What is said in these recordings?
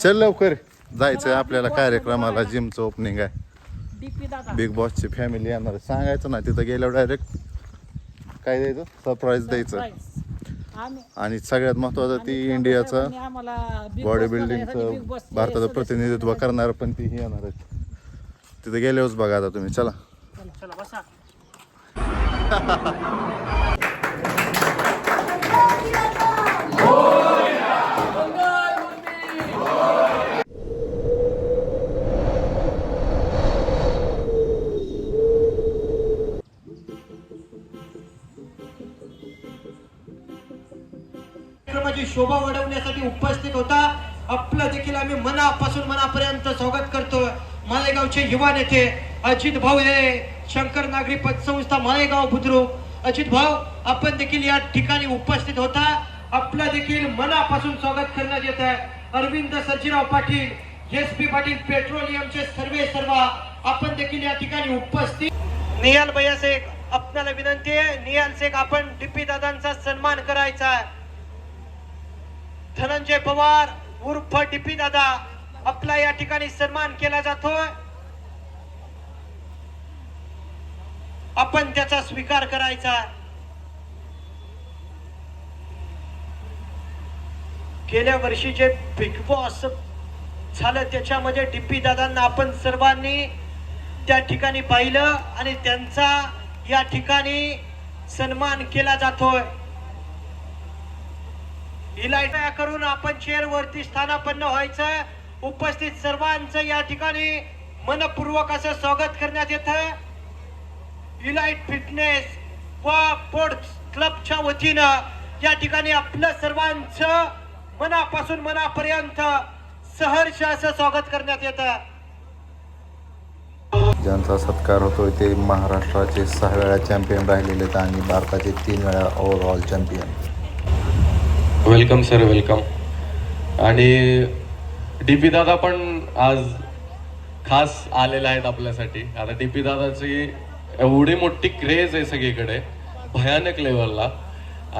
चल लवकर. जायचंय आपल्याला कार्यक्रमाला जिमचं ओपनिंग आहे. बिग बॉसची फॅमिली येणार. सांगायचं ना तिथं गेल्यावर डायरेक्ट काय द्यायचं? सरप्राईज द्यायचं. आणि सगळ्यात महत्वाचं ती इंडियाचं बॉडी बिल्डिंगचं भारताचं प्रतिनिधित्व करणार पण ती ही येणार आहेत. तिथे गेल्यावरच बघा आता तुम्ही. चला. मालेगावचे युवा नेते अजित भाऊ हे शंकर नागरी पतसंस्था मालेगाव बुद्रुक. अजित भाऊ आपण देखील या ठिकाणी उपस्थित होता. आपलं देखील मनापासून स्वागत करण्यात येत आहे. अरविंद सचिराव पाटील एस पी पाटील पेट्रोलियमचे सर्वे सर्वा आपण देखील या ठिकाणी उपस्थित. नियाल भैया शेख आपल्याला विनंती आहे नियाल शेख आपण डीपी दादांचा सन्मान करायचा आहे. धनंजय पवार उर्फ डीपी दादा आपला या ठिकाणी सन्मान केला जातोय. आपण त्याचा स्वीकार करायचा. गेल्या वर्षी जे बिग बॉस झालं त्याच्यामध्ये डीपी दादांना आपण सर्वांनी त्या ठिकाणी पाहिलं आणि त्यांचा या ठिकाणी सन्मान केला जातोय. इलाइट करून आपण चेअर वरती स्थानापन्न व्हायचं. उपस्थित सर्वांचं या ठिकाणी मनपूर्वक असं स्वागत करण्यात येतं. इलाइट फिटनेस व स्पोर्ट्स क्लबच्या वतीनं या ठिकाणी आपलं सर्वांचं मनापासून मनापर्यंत सहर्ष असं स्वागत करण्यात येतं. ज्यांचा सत्कार होतोय ते महाराष्ट्राचे सहा वेळा चॅम्पियन राहिलेले आहेत आणि भारताचे तीन वेळा overall champion welcome sir welcome आणि डी पी दादा पण आज खास आलेले आहेत आपल्यासाठी. आता डी पी दादाची एवढी मोठी क्रेज आहे सगळीकडे. भयानक लेवलला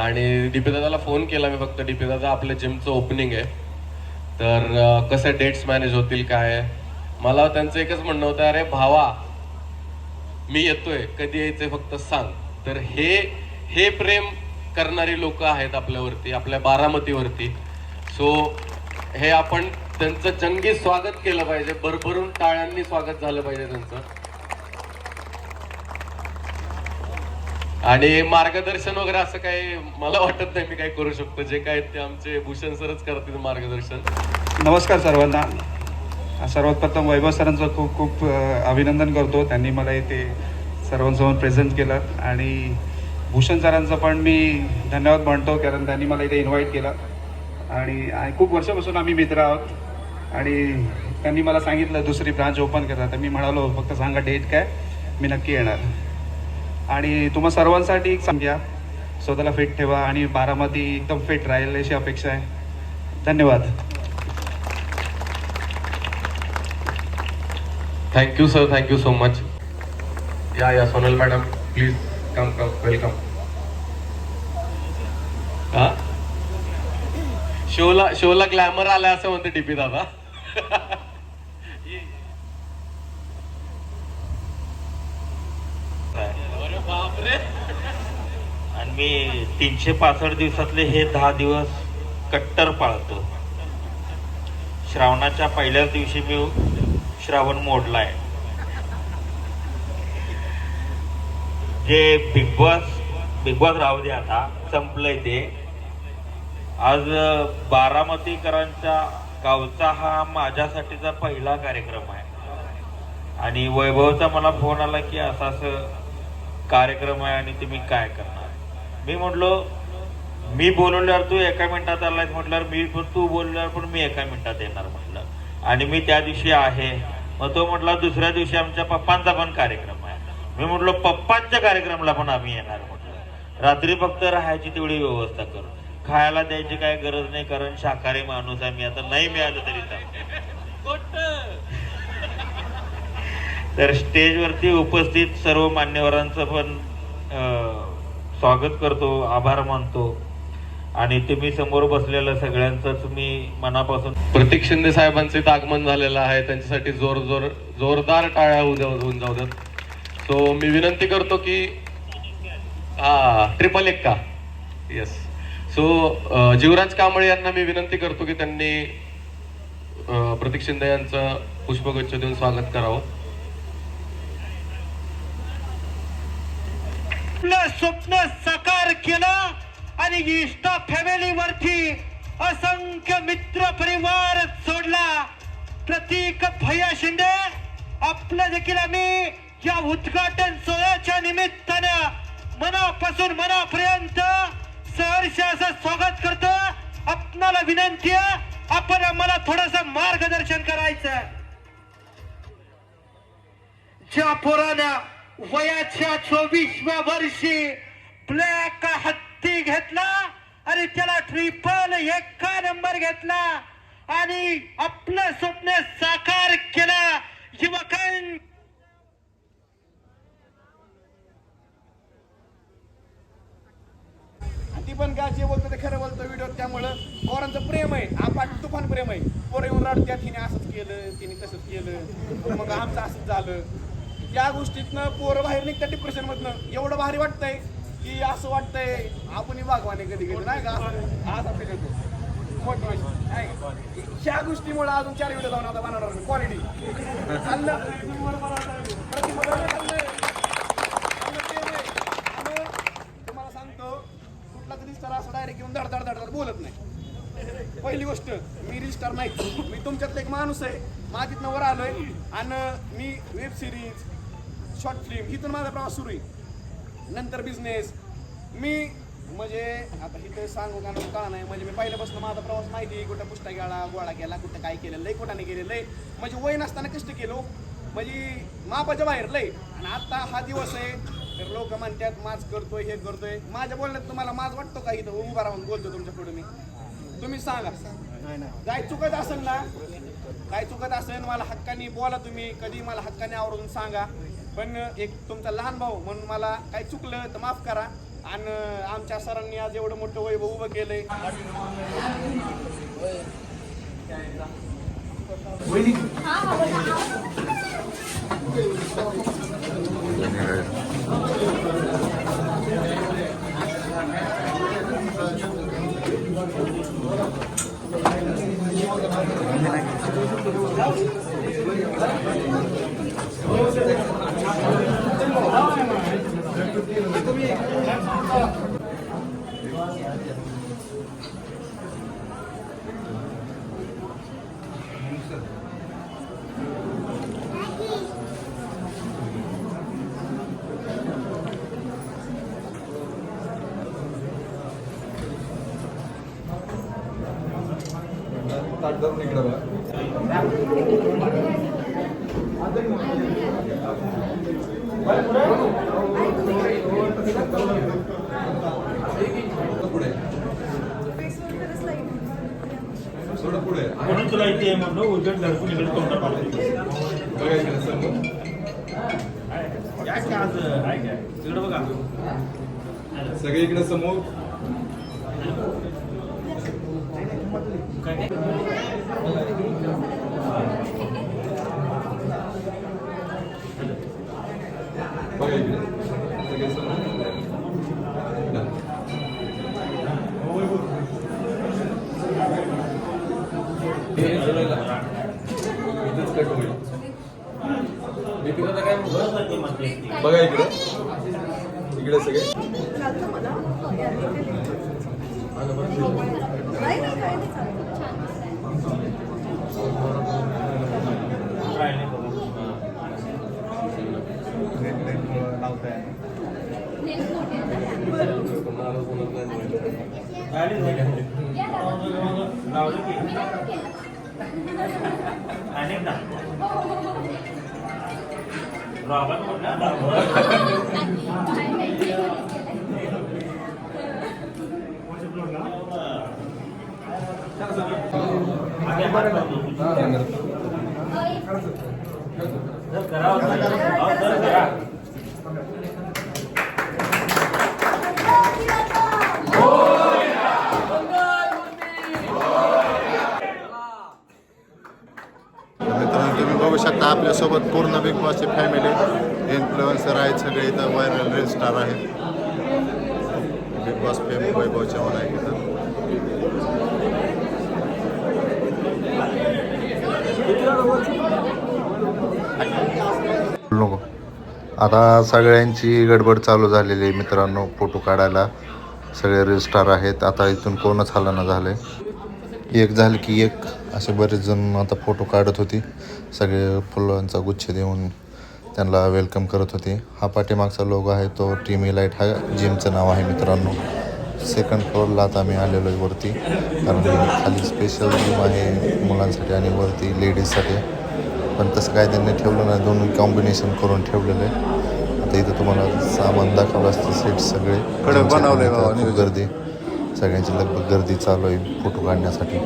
आणि डीपीदादाला दादाला फोन केला मी फक्त. डी पी दादा आपल्या जिमचं ओपनिंग आहे. तर कसे डेट्स मॅनेज होतील काय मला त्यांचं एकच म्हणणं होतं अरे भावा मी येतोय. कधी यायचंय फक्त सांग. तर हे हे प्रेम करणारी लोक आहेत आपल्यावरती आपल्या बारामतीवरती. सो हे आपण त्यांचं जंगी स्वागत केलं पाहिजे. भरभरून टाळ्यांनी स्वागत झालं पाहिजे त्यांचं. आणि मार्गदर्शन वगैरे असं काही मला वाटत नाही मी काही करू शकतो. जे काय ते आमचे भूषण सरच करतील मार्गदर्शन. नमस्कार सर्वांना. सर्वात प्रथम वैभव सरांचं खूप खूप अभिनंदन करतो. त्यांनी मला इथे सर्वांसमोर प्रेझेंट केलं. आणि भूषण सरांचं पण मी धन्यवाद म्हणतो कारण त्यांनी मला इथे इन्व्हाइट केलं. आणि आणि खूप वर्षापासून आम्ही मित्र आहोत. आणि त्यांनी मला सांगितलं दुसरी ब्रांच ओपन करा. तर मी म्हणालो फक्त सांगा डेट काय? मी नक्की येणार. आणि तुम्हा सर्वांसाठी एक सांग्या. स्वतःला फिट ठेवा आणि बारामती एकदम फिट राहील अशी अपेक्षा आहे. धन्यवाद. Thank you sir thank you so much या या Sonal madam please come come welcome हा? शोला शोला ग्लॅमर आला असं म्हणते डीपी दादा अरे बापरे आणि मी तीनशे पासष्ट दिवसातले हे दहा दिवस कट्टर पाळतो. श्रावणाच्या पहिल्याच दिवशी मी श्रावण मोडलाय. जे बिग बॉस बिग बॉस राहू दे आता संपलंय ते. आज बारामतीकरांच्या गावचा हा माझ्यासाठीचा पहिला कार्यक्रम आहे. आणि वैभवचा मला फोन आला की असा असं कार्यक्रम आहे आणि तुम्ही काय करणार? मी म्हटलो मी बोलवल्यावर तू एका मिनिटात आलाय म्हटल्यावर मी पण तू बोलल्यावर पण मी एका मिनिटात येणार म्हटलं. आणि मी त्या दिवशी आहे. मग तो म्हटला दुसऱ्या दिवशी आमच्या पप्पांचा पण कार्यक्रम आहे. मी म्हटलो पप्पांच्या कार्यक्रमाला पण आम्ही येणार म्हटलं. रात्री फक्त राहायची तेवढी व्यवस्था करू. खायला द्यायची काय गरज नाही कारण शाकाहारी माणूस आहे मी. आता नाही मिळालं तरी तर स्टेजवरती उपस्थित सर्व मान्यवरांचं पण स्वागत करतो आभार मानतो. आणि तुम्ही समोर बसलेलं सगळ्यांचंच मी मनापासून प्रतीक शिंदे साहेबांचे इथं आगमन झालेलं आहे. त्यांच्यासाठी जोर जोर जोरदार टाळ्या होऊ होऊन जाऊ द्यात सो मी विनंती करतो की हा ट्रिपल एक का? येस सो जीवराज कांबळे यांना मी विनंती करतो की त्यांनी प्रतीक शिंदे यांचं पुष्पगुच्छ देऊन स्वागत करावं. आपलं स्वप्न साकार केलं आणि इष्टा फॅमिली वरती असंख्य मित्र परिवार सोडला. प्रतीक भैया शिंदे आपलं देखील आम्ही या उद्घाटन सोहळ्याच्या निमित्तानं मनापासून मनापर्यंत सहर्ष असं स्वागत करतो. आपणाला विनंती आहे आपण आम्हाला थोडस मार्गदर्शन करायचं. ज्या पोरानं वयाच्या चोवीसव्या वर्षी ब्लॅक हत्ती घेतला आणि त्याला ट्रिपल एका नंबर घेतला आणि आपलं स्वप्न साकार केला. युवकां ती पण का जे बोलतो ते खरं बोलतो व्हिडिओ त्यामुळं. पोरांचं प्रेम आहे आपण तुफान प्रेम आहे. पोरं येऊन रडत्या तिने असंच केलं तिने तसंच केलं. मग आमचं असंच झालं. या गोष्टीतनं पोरं बाहेर निघतात डिप्रेशनमधनं एवढं भारी वाटतंय की असं वाटतंय आपणही भागवाने कधी कधी नाही का? आज आपल्या करतो ह्या गोष्टीमुळे अजून चार व्हिडिओ जाऊन आता बनवणार क्वालिटी तुम्हाला सांगतो कुठला तरी स्टार असं डायरेक्ट येऊन धड धड धड धड बोलत नाही. पहिली गोष्ट मी रिस्टार नाही. मी तुमच्यातला एक माणूस आहे. माझीतनं वर आलोय. आणि मी वेब सिरीज शॉर्ट फिल्म इथून माझा प्रवास सुरू आहे. नंतर बिझनेस मी म्हणजे आता इथं सांगू का का नाही म्हणजे मी पहिल्यापासून माझा प्रवास माहिती आहे कुठं पुस्तक गेला गोळा केला कुठं काय केलं लय कुठाने केलं लय. म्हणजे वय नसताना कष्ट केलो. म्हणजे मापाच्या बाहेर लय. आणि आता हा दिवस आहे तर लोक म्हणतात माज करतोय हे करतोय. माझ्या बोलण्यात तुम्हाला माज वाटतो का इथं? उभा राहून बोलतो तुमच्यापुढे मी. तुम्ही सांगा. काय चुकत असेल ना? काय चुकत असेल? मला हक्काने बोला तुम्ही. कधी मला हक्काने आवडून सांगा. पण एक तुमचा लहान भाऊ म्हणून मला काही चुकलं तर माफ करा. आणि आमच्या सरांनी आज एवढं मोठं वैभव उभं केलंय. म्हणून तुला इथे म्हणलं उजड धडकून इकडे तोंड पाडतो आज आहे काय तिकडे बघा. सगळे इकडे समोर बघा इकडे सगळे समोर या. इथेच कट होईल बघा इकडे. इकडे सगळे. अनेकदा. रॉबर्ट आता आपल्यासोबत पूर्ण बिग बॉसची फॅमिली इन्फ्लुएन्सर आहेत सगळे इथं व्हायरल रील स्टार आहेत. Bigg Boss fame Vaibhav Chavan आहे इथं. नको आता सगळ्यांची गडबड चालू झालेली आहे मित्रांनो फोटो काढायला. सगळे रजिस्टार आहेत. आता इथून कोणच हालना झालं आहे एक झालं की एक असे बरेच जण आता फोटो काढत होती. सगळे फुलांचा गुच्छ देऊन त्यांना वेलकम करत होते. हा पाठीमागचा लोगो आहे तो टीम लाइट हा जिमचं नाव आहे मित्रांनो. सेकंड फ्लोअरला आता आम्ही आलेलो आहे वरती. कारण खाली स्पेशल जिम आहे मुलांसाठी आणि वरती लेडीजसाठी पण तसं काय त्यांनी ठेवलं नाही. दोन्ही कॉम्बिनेशन करून ठेवलेलं. आहे आता इथं तुम्हाला सामान दाखवलं असतं. सेट सगळे. बनवले खूप गर्दी. सगळ्यांची लगभग गर्दी चालू आहे फोटो काढण्यासाठी.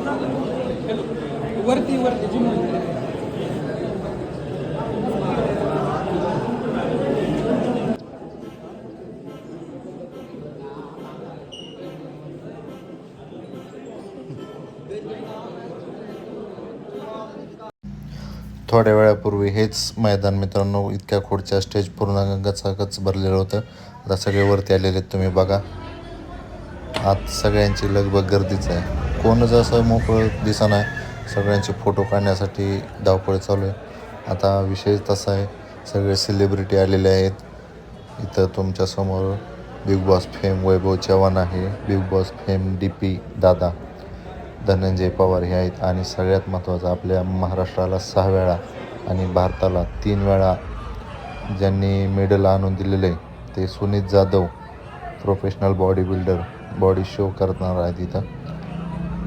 वरती वरती थोड्या वेळापूर्वी हेच मैदान मित्रांनो इतक्या खोडच्या स्टेज पूर्ण गचागच भरलेलं होतं. आता सगळे वरती आलेले आहेत तुम्ही बघा. आत सगळ्यांची लगभग गर्दीच आहे. कोणच असं मोकळं दिसणार सगळ्यांचे फोटो काढण्यासाठी धावपळ चालू आहे. आता विषय तसा आहे सगळे सेलिब्रिटी आलेले आहेत. इथं तुमच्यासमोर Bigg Boss fame Vaibhav Chavan आहे. Bigg Boss fame D P Dada. Dhananjay Pawar हे आहेत आणि सगळ्यात महत्त्वाचं आपल्या महाराष्ट्राला सहा वेळा आणि भारताला तीन वेळा ज्यांनी मेडल आणून दिलेलं आहे ते Sunit Jadhav professional body builder body show करणार आहेत इथं.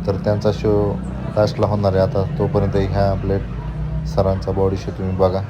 तर त्यांचा शो लास्टला होणार आहे. आता तोपर्यंत ह्या आपल्या सरांचा बॉडी शो तुम्ही बघा.